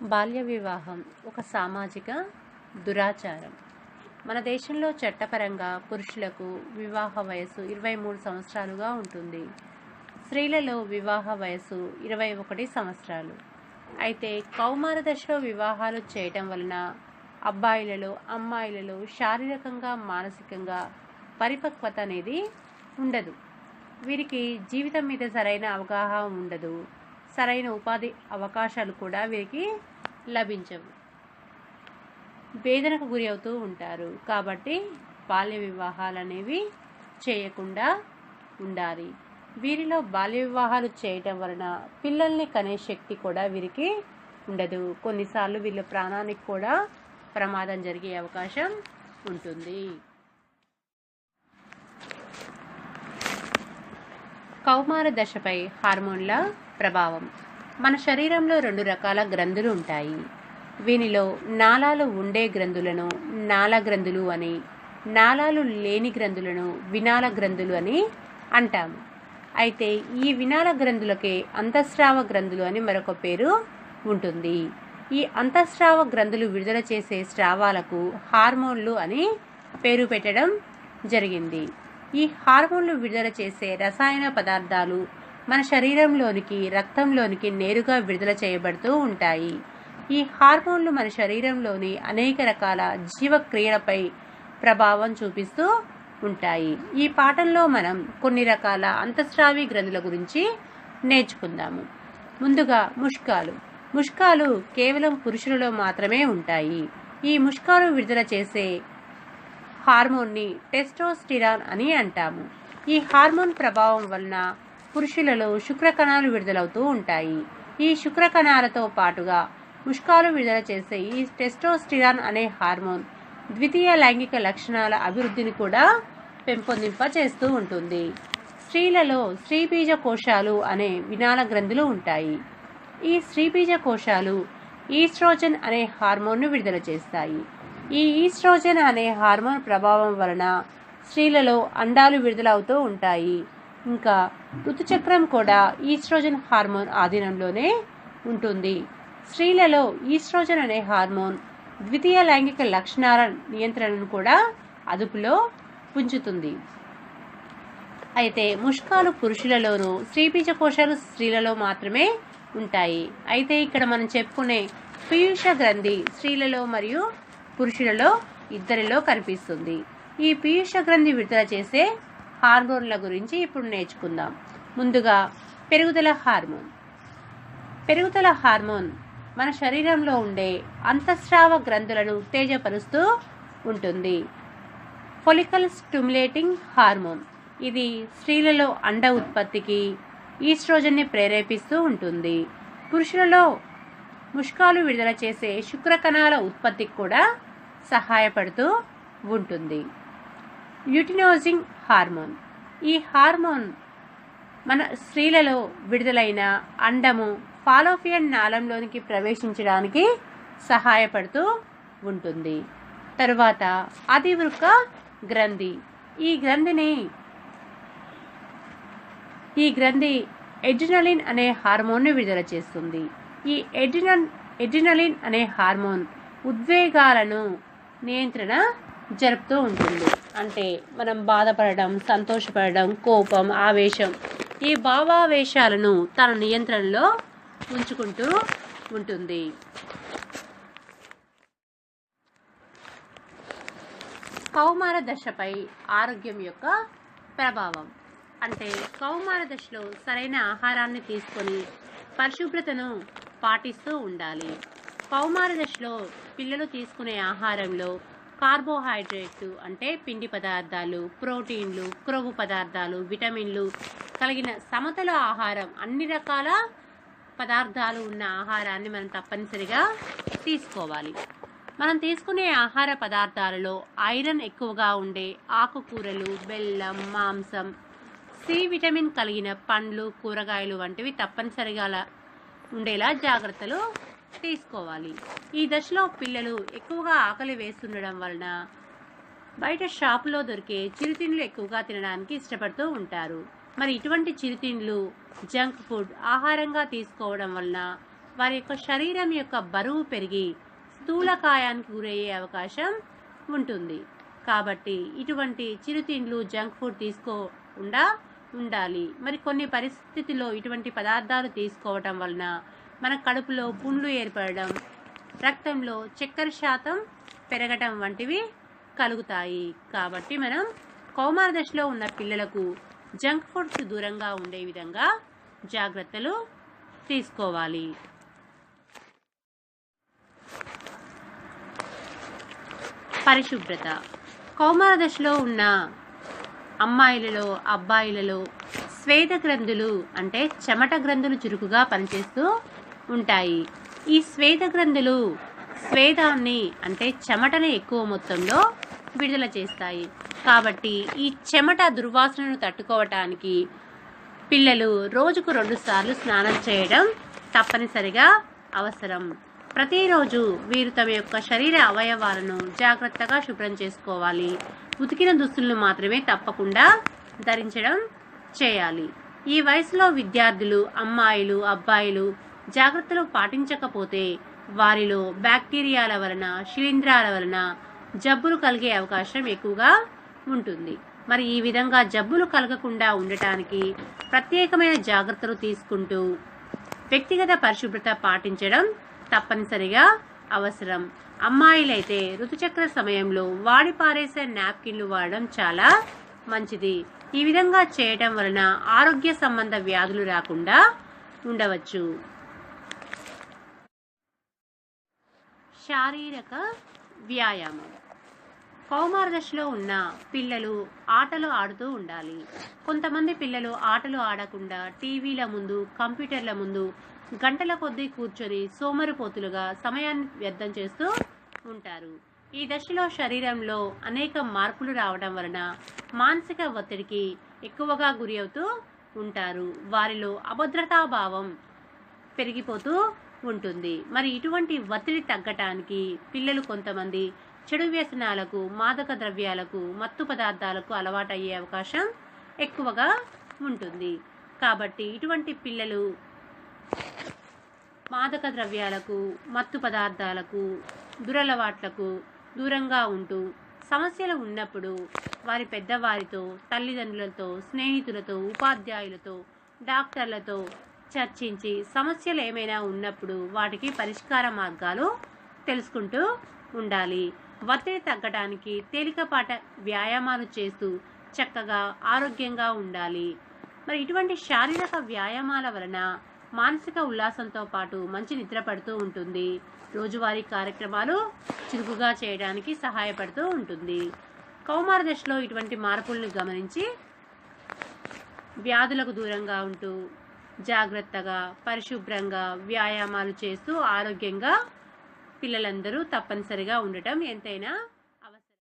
బాల్య వివాహం ఒక సామాజిక దురాచారం. మన దేశంలో చట్టపరంగా పురుషులకు వివాహ వయసు ఇరవై మూడు సంవత్సరాలుగా ఉంటుంది. స్త్రీలలో వివాహ వయసు ఇరవై ఒకటి సంవత్సరాలు. అయితే కౌమార దశలో వివాహాలు చేయటం వలన అబ్బాయిలలో అమ్మాయిలలో శారీరకంగా మానసికంగా పరిపక్వత అనేది ఉండదు. వీరికి జీవితం మీద సరైన అవగాహన ఉండదు. సరైన ఉపాధి అవకాశాలు కూడా వీరికి లభించవు. వేదనకు గురి అవుతూ ఉంటారు. కాబట్టి బాల్య వివాహాలు అనేవి చేయకుండా ఉండాలి. వీరిలో బాల్య వివాహాలు చేయటం వలన పిల్లల్ని కనే శక్తి కూడా వీరికి ఉండదు. కొన్నిసార్లు వీళ్ళ ప్రాణానికి కూడా ప్రమాదం జరిగే అవకాశం ఉంటుంది. కౌమార దశపై హార్మోన్ల ప్రభావం. మన శరీరంలో రెండు రకాల గ్రంథులు ఉంటాయి. వీనిలో నాళాలు ఉండే గ్రంథులను నాళ గ్రంథులు అని నాళాలు లేని గ్రంథులను వినాల గ్రంథులు అని అంటాము అయితే ఈ వినాల గ్రంథులకే అంతఃస్రావ గ్రంథులు అని మరొక పేరు ఉంటుంది. ఈ అంతఃస్రావ గ్రంథులు విడుదల చేసే స్రావాలకు హార్మోన్లు అని పేరు పెట్టడం జరిగింది. ఈ హార్మోన్లు విడుదల చేసే రసాయన పదార్థాలు మన శరీరంలోనికి రక్తంలోనికి నేరుగా విడుదల చేయబడుతూ ఉంటాయి. ఈ హార్మోన్లు మన శరీరంలోని అనేక రకాల జీవక్రియలపై ప్రభావం చూపిస్తూ ఉంటాయి. ఈ పాఠంలో మనం కొన్ని రకాల అంతఃస్రావి గ్రంథుల గురించి నేర్చుకుందాము. ముందుగా ముష్కాలు. ముష్కాలు కేవలం పురుషులలో మాత్రమే ఉంటాయి. ఈ ముష్కాలు విడుదల చేసే హార్మోన్ని టెస్టోస్టిరాన్ అని అంటాము. ఈ హార్మోన్ ప్రభావం వలన పురుషులలో శుక్రకణాలు విడుదలవుతూ ఉంటాయి. ఈ శుక్రకణాలతో పాటుగా ముష్కాలు విడుదల చేసే ఈ టెస్టోస్టిరాన్ అనే హార్మోన్ ద్వితీయ లైంగిక లక్షణాల అభివృద్ధిని కూడా పెంపొందింప చేస్తూ ఉంటుంది. స్త్రీలలో స్త్రీబీజ కోశాలు అనే వినాల గ్రంథులు ఉంటాయి. ఈ స్త్రీబీజ కోశాలు ఈస్ట్రోజన్ అనే హార్మోన్ను విడుదల చేస్తాయి. ఈ ఈస్ట్రోజన్ అనే హార్మోన్ ప్రభావం వలన స్త్రీలలో అండాలు విడుదలవుతూ ఉంటాయి. ఇంకా ఋతుచక్రం కూడా ఈస్ట్రోజన్ హార్మోన్ ఆధీనంలోనే ఉంటుంది. స్త్రీలలో ఈస్ట్రోజన్ అనే హార్మోన్ ద్వితీయ లైంగిక లక్షణాల నియంత్రణను కూడా అదుపులో ఉంచుతుంది అయితే ముష్కాలు పురుషులలోనూ స్త్రీబీజ కోశాలు స్త్రీలలో మాత్రమే ఉంటాయి. అయితే ఇక్కడ మనం చెప్పుకునే పీయూష గ్రంథి స్త్రీలలో మరియు పురుషులలో ఇద్దరిలో కనిపిస్తుంది. ఈ పీయూష గ్రంథి విడుదల చేసే హార్మోన్ల గురించి ఇప్పుడు నేర్చుకుందాం. ముందుగా పెరుగుదల హార్మోన్. పెరుగుదల హార్మోన్ మన శరీరంలో ఉండే అంతఃస్రావ గ్రంథులను ఉత్తేజపరుస్తూ ఉంటుంది. Follicle stimulating hormone. ఇది స్త్రీలలో అండ ఉత్పత్తికి ఈస్ట్రోజన్ని ప్రేరేపిస్తూ ఉంటుంది. పురుషులలో ముష్కాలు విడుదల చేసే శుక్రకణాల ఉత్పత్తికి కూడా సహాయపడుతూ ఉంటుంది. యుటినోజింగ్ హార్మోన్. ఈ హార్మోన్ మన స్త్రీలలో విడుదలైన అండము ఫాలోఫియన్ నాళంలోనికి ప్రవేశించడానికి సహాయపడుతూ ఉంటుంది. తరువాత అధివృక గ్రంథి. ఈ గ్రంథిని ఈ గ్రంథి ఎడ్రినలిన్ అనే హార్మోన్ను విడుదల చేస్తుంది. ఈ ఎడ్రినల్ ఎడ్రినలిన్ అనే హార్మోన్ ఉద్వేగాలను నియంత్రణ జరుపుతూ ఉంటుంది. అంటే మనం బాధపడడం సంతోషపడడం కోపం ఆవేశం ఈ భావావేశాలను తన నియంత్రణలో ఉంచుకుంటూ ఉంటుంది. కౌమార దశపై ఆరోగ్యం యొక్క ప్రభావం. అంటే కౌమార దశలో సరైన ఆహారాన్ని తీసుకొని పరిశుభ్రతను పాటిస్తూ ఉండాలి. కౌమార దశలో పిల్లలు తీసుకునే ఆహారంలో కార్బోహైడ్రేట్లు అంటే పిండి పదార్థాలు ప్రోటీన్లు క్రొవ్వు పదార్థాలు విటమిన్లు కలిగిన సమతుల ఆహారం అన్ని రకాల పదార్థాలు ఉన్న ఆహారాన్ని మనం తప్పనిసరిగా తీసుకోవాలి. మనం తీసుకునే ఆహార పదార్థాలలో ఐరన్ ఎక్కువగా ఉండే ఆకుకూరలు బెల్లం మాంసం సి విటమిన్ కలిగిన పండ్లు కూరగాయలు వంటివి తప్పనిసరిగా ఉండేలా జాగ్రత్తలు తీసుకోవాలి. ఈ దశలో పిల్లలు ఎక్కువగా ఆకలి వేస్తుండడం వలన బయట షాపులో దొరికే చిరుతిండ్లు ఎక్కువగా తినడానికి ఇష్టపడుతూ ఉంటారు. మరి ఇటువంటి చిరుతిండ్లు జంక్ ఫుడ్ ఆహారంగా తీసుకోవడం వలన వారి యొక్క శరీరం యొక్క బరువు పెరిగి స్థూలకాయానికి గురయ్యే అవకాశం ఉంటుంది. కాబట్టి ఇటువంటి చిరుతిండ్లు జంక్ ఫుడ్ తీసుకోకుండా ఉండాలి. మరి కొన్ని పరిస్థితుల్లో ఇటువంటి పదార్థాలు తీసుకోవటం వలన మన కడుపులో పుండ్లు ఏర్పడడం రక్తంలో చక్కెర శాతం పెరగటం వంటివి కలుగుతాయి. కాబట్టి మనం కౌమార దశలో ఉన్న పిల్లలకు జంక్ ఫుడ్స్ దూరంగా ఉండే విధంగా జాగ్రత్తలు తీసుకోవాలి. పరిశుభ్రత. కౌమార దశలో ఉన్న అమ్మాయిలలో అబ్బాయిలలో స్వేద గ్రంథులు అంటే చెమట గ్రంథులు చురుకుగా పనిచేస్తూ ఉంటాయి. ఈ స్వేద గ్రంథులు స్వేదాన్ని అంటే చెమటను ఎక్కువ మొత్తంలో విడుదల చేస్తాయి. కాబట్టి ఈ చెమట దుర్వాసనను తట్టుకోవటానికి పిల్లలు రోజుకు రెండు సార్లు స్నానం చేయడం తప్పనిసరిగా అవసరం. ప్రతిరోజు వీరు తమ యొక్క శరీర అవయవాలను జాగ్రత్తగా శుభ్రం చేసుకోవాలి. ఉతికిన దుస్తులను మాత్రమే తప్పకుండా ధరించడం చేయాలి. ఈ వయసులో విద్యార్థులు అమ్మాయిలు అబ్బాయిలు జాగ్రత్తలు పాటించకపోతే వారిలో బ్యాక్టీరియాల వలన శిలీంధ్రాల వలన జబ్బులు కలిగే అవకాశం ఎక్కువగా ఉంటుంది. మరి ఈ విధంగా జబ్బులు కలగకుండా ఉండటానికి ప్రత్యేకమైన జాగ్రత్తలు తీసుకుంటూ వ్యక్తిగత పరిశుభ్రత పాటించడం తప్పనిసరిగా అవసరం. అమ్మాయిలైతే ఋతుచక్ర సమయంలో వాడి పారేసే నాప్కిన్లు వాడడం చాలా మంచిది. ఈ విధంగా చేయటం వలన ఆరోగ్య సంబంధ వ్యాధులు రాకుండా ఉండవచ్చు. శారీరక వ్యాయామం. కౌమార దశలో ఉన్న పిల్లలు ఆటలు ఆడుతూ ఉండాలి. కొంతమంది పిల్లలు ఆటలు ఆడకుండా టీవీల ముందు కంప్యూటర్ల ముందు గంటల కొద్దీ కూర్చొని సోమరిపోతులుగా సమయాన్ని వ్యర్థం చేస్తూ ఉంటారు. ఈ దశలో శరీరంలో అనేక మార్పులు రావడం వలన మానసిక ఒత్తిడికి ఎక్కువగా గురి అవుతూ ఉంటారు. వారిలో అభద్రతాభావం పెరిగిపోతూ ఉంటుంది. మరి ఇటువంటి ఒత్తిడి తగ్గటానికి పిల్లలు కొంతమంది చెడు వ్యసనాలకు మాదక ద్రవ్యాలకు మత్తు పదార్థాలకు అలవాటయ్యే అవకాశం ఎక్కువగా ఉంటుంది. కాబట్టి ఇటువంటి పిల్లలు మాదక ద్రవ్యాలకు మత్తు పదార్థాలకు దురలవాట్లకు దూరంగా ఉంటూ సమస్యలు ఉన్నప్పుడు వారి పెద్దవారితో తల్లిదండ్రులతో స్నేహితులతో ఉపాధ్యాయులతో డాక్టర్లతో చర్చించి సమస్యలు ఏమైనా ఉన్నప్పుడు వాటికి పరిష్కార మార్గాలు తెలుసుకుంటూ ఉండాలి. ఒత్తిడి తగ్గడానికి తేలికపాట వ్యాయామాలు చేస్తూ చక్కగా ఆరోగ్యంగా ఉండాలి. మరి ఇటువంటి శారీరక వ్యాయామాల వలన మానసిక ఉల్లాసంతో పాటు మంచి నిద్ర పడుతూ ఉంటుంది. రోజువారీ కార్యక్రమాలు చురుకుగా చేయడానికి సహాయపడుతూ ఉంటుంది. కౌమార దశలో ఇటువంటి మార్పులను గమనించి వ్యాధులకు దూరంగా ఉంటూ జాగ్రత్తగా పరిశుభ్రంగా వ్యాయామాలు చేస్తూ ఆరోగ్యంగా పిల్లలందరూ తప్పనిసరిగా ఉండటం ఎంతైనా